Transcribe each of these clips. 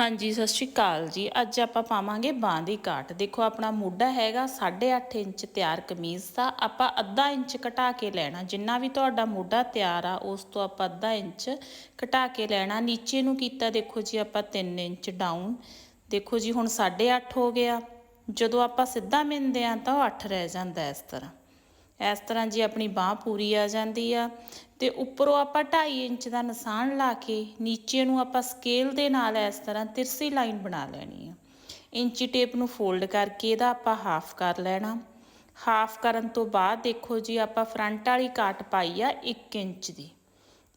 ਹਾਂਜੀ, ਸਤਿ ਸ਼੍ਰੀ ਅਕਾਲ ਜੀ। ਅੱਜ ਆਪਾਂ ਪਾਵਾਂਗੇ ਬਾਂਹ ਦੀ ਕਾਟ। ਦੇਖੋ, ਆਪਣਾ ਮੋਢਾ ਹੈਗਾ 8.5 ਇੰਚ ਤਿਆਰ ਕਮੀਜ਼ ਦਾ। ਆਪਾਂ ਅੱਧਾ ਇੰਚ ਘਟਾ ਕੇ ਲੈਣਾ। ਜਿੰਨਾ ਵੀ ਤੁਹਾਡਾ ਮੋਢਾ ਤਿਆਰ ਆ, ਉਸ ਤੋਂ ਆਪਾਂ ਅੱਧਾ ਇੰਚ ਘਟਾ ਕੇ ਲੈਣਾ। ਨੀਚੇ ਨੂੰ ਕੀਤਾ, ਦੇਖੋ ਜੀ, ਆਪਾਂ 3 ਇੰਚ ਡਾਊਨ। ਦੇਖੋ ਜੀ, ਹੁਣ 8.5 ਹੋ ਗਿਆ। ਜਦੋਂ ਆਪਾਂ ਸਿੱਧਾ ਮਿੰਦੇ ਆ ਤਾਂ ਉਹ 8 ਰਹਿ ਜਾਂਦਾ ਇਸ ਤਰ੍ਹਾਂ। ਇਸ ਤਰ੍ਹਾਂ ਜੀ ਆਪਣੀ ਬਾਹ ਪੂਰੀ ਆ ਜਾਂਦੀ ਆ ਤੇ ਉੱਪਰੋਂ ਆਪਾਂ 2.5 ਇੰਚ ਦਾ ਨਿਸ਼ਾਨ ਲਾ ਕੇ ਨੀਚੇ ਨੂੰ ਆਪਾਂ ਸਕੇਲ ਦੇ ਨਾਲ ਇਸ ਤਰ੍ਹਾਂ ਤਿਰਸੀ ਲਾਈਨ ਬਣਾ ਲੈਣੀ ਆ। ਇੰਚੀ ਟੇਪ ਨੂੰ ਫੋਲਡ ਕਰਕੇ ਇਹਦਾ ਆਪਾਂ ਹਾਫ ਕਰ ਲੈਣਾ। ਹਾਫ ਕਰਨ ਤੋਂ ਬਾਅਦ ਦੇਖੋ ਜੀ ਆਪਾਂ ਫਰੰਟ ਵਾਲੀ ਕਾਟ ਪਾਈ ਆ 1 ਇੰਚ ਦੀ।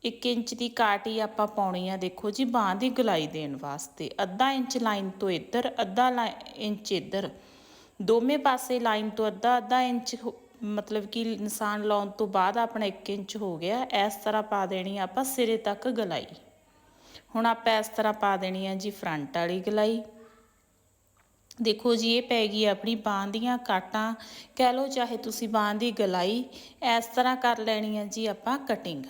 1 ਇੰਚ ਦੀ ਕਾਟ ਹੀ ਆਪਾਂ ਪਾਉਣੀ ਆ ਦੇਖੋ ਜੀ ਬਾਹ ਦੀ ਗਲਾਈ ਦੇਣ ਵਾਸਤੇ। ਅੱਧਾ ਇੰਚ ਲਾਈਨ ਤੋਂ ਇੱਧਰ, ਅੱਧਾ ਇੰਚ ਇੱਧਰ। ਦੋਵੇਂ ਪਾਸੇ ਲਾਈਨ ਤੋਂ ਅੱਧਾ ਅੱਧਾ ਇੰਚ ਮਤਲਬ ਕਿ ਨਿਸ਼ਾਨ ਲਾਉਣ ਤੋਂ ਬਾਅਦ ਆਪਣਾ 1 ਇੰਚ ਹੋ ਗਿਆ। ਇਸ ਤਰ੍ਹਾਂ ਪਾ ਦੇਣੀ ਆਪਾਂ ਸਿਰੇ ਤੱਕ ਗਲਾਈ। ਹੁਣ ਆਪਾਂ ਇਸ ਤਰ੍ਹਾਂ ਪਾ ਦੇਣੀ ਹੈ ਜੀ ਫਰੰਟ ਵਾਲੀ ਗਲਾਈ। ਦੇਖੋ ਜੀ, ਇਹ ਪੈ ਗਈ ਆਪਣੀ ਬਾਹਾਂ ਦੀਆਂ ਕਾਟਾਂ। ਕਹਿ ਲਓ ਚਾਹੇ ਤੁਸੀਂ ਬਾਹਾਂ ਦੀ ਗਲਾਈ, ਇਸ ਤਰ੍ਹਾਂ ਕਰ ਲੈਣੀ ਹੈ ਜੀ ਆਪਾਂ ਕਟਿੰਗ।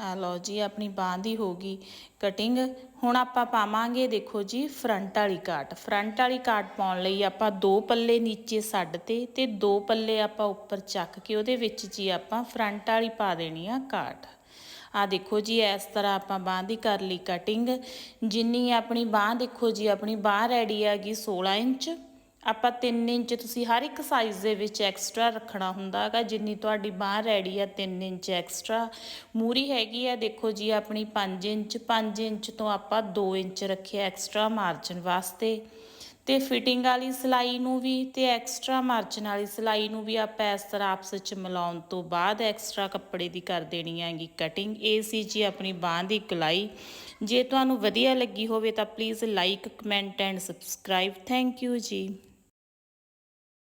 ਆ ਲਓ ਜੀ, ਆਪਣੀ ਬਾਹ ਦੀ ਹੋ ਗਈ ਕਟਿੰਗ ਹੁਣ ਆਪਾਂ ਪਾਵਾਂਗੇ ਦੇਖੋ ਜੀ ਫਰੰਟ ਵਾਲੀ ਕਾਟ। ਫਰੰਟ ਵਾਲੀ ਕਾਟ ਪਾਉਣ ਲਈ ਆਪਾਂ ਦੋ ਪੱਲੇ ਨੀਚੇ ਛੱਡ ਤੇ ਤੇ ਦੋ ਪੱਲੇ ਆਪਾਂ ਉੱਪਰ ਚੱਕ ਕੇ ਉਹਦੇ ਵਿੱਚ ਜੀ ਆਪਾਂ ਫਰੰਟ ਵਾਲੀ ਪਾ ਦੇਣੀ ਆ ਕਾਟ। ਆ ਦੇਖੋ ਜੀ, ਇਸ ਤਰ੍ਹਾਂ ਆਪਾਂ ਬਾਹ ਦੀ ਕਰ ਲਈ ਕਟਿੰਗ ਜਿੰਨੀ ਆਪਣੀ ਬਾਹ ਦੇਖੋ ਜੀ, ਆਪਣੀ ਬਾਹ ਰੈਡੀ ਹੈਗੀ 16 ਇੰਚ। ਆਪਾਂ 3 ਇੰਚ, ਤੁਸੀਂ ਹਰ ਇੱਕ ਸਾਈਜ਼ ਦੇ ਵਿੱਚ ਐਕਸਟਰਾ ਰੱਖਣਾ ਹੁੰਦਾ ਹੈਗਾ, ਜਿੰਨੀ ਤੁਹਾਡੀ ਬਾਹ ਰੈਡੀ ਆ 3 ਇੰਚ ਐਕਸਟਰਾ ਮੂਰੀ ਹੈਗੀ ਆ, ਦੇਖੋ ਜੀ, ਆਪਣੀ 5 ਇੰਚ 5 ਇੰਚ ਤੋਂ ਆਪਾਂ 2 ਇੰਚ ਰੱਖਿਆ ਐਕਸਟਰਾ ਮਾਰਜਨ ਵਾਸਤੇ। ਤੇ ਫਿਟਿੰਗ ਵਾਲੀ ਸਿਲਾਈ ਨੂੰ ਵੀ, ਤੇ ਐਕਸਟਰਾ ਮਾਰਜਨ ਵਾਲੀ ਸਿਲਾਈ ਨੂੰ ਵੀ ਆਪਾਂ ਇਸ ਤਰ੍ਹਾਂ ਆਪਸ ਵਿੱਚ ਮਿਲਾਉਣ ਤੋਂ ਬਾਅਦ ਐਕਸਟਰਾ ਕੱਪੜੇ ਦੀ ਕਰ ਦੇਣੀ ਹੈਗੀ ਕਟਿੰਗ ਇਹ ਸੀ ਜੀ ਆਪਣੀ ਬਾਹ ਦੀ ਕਲਾਈ। ਜੇ ਤੁਹਾਨੂੰ ਵਧੀਆ ਲੱਗੀ ਹੋਵੇ ਤਾਂ please like comment and subscribe thank you ji.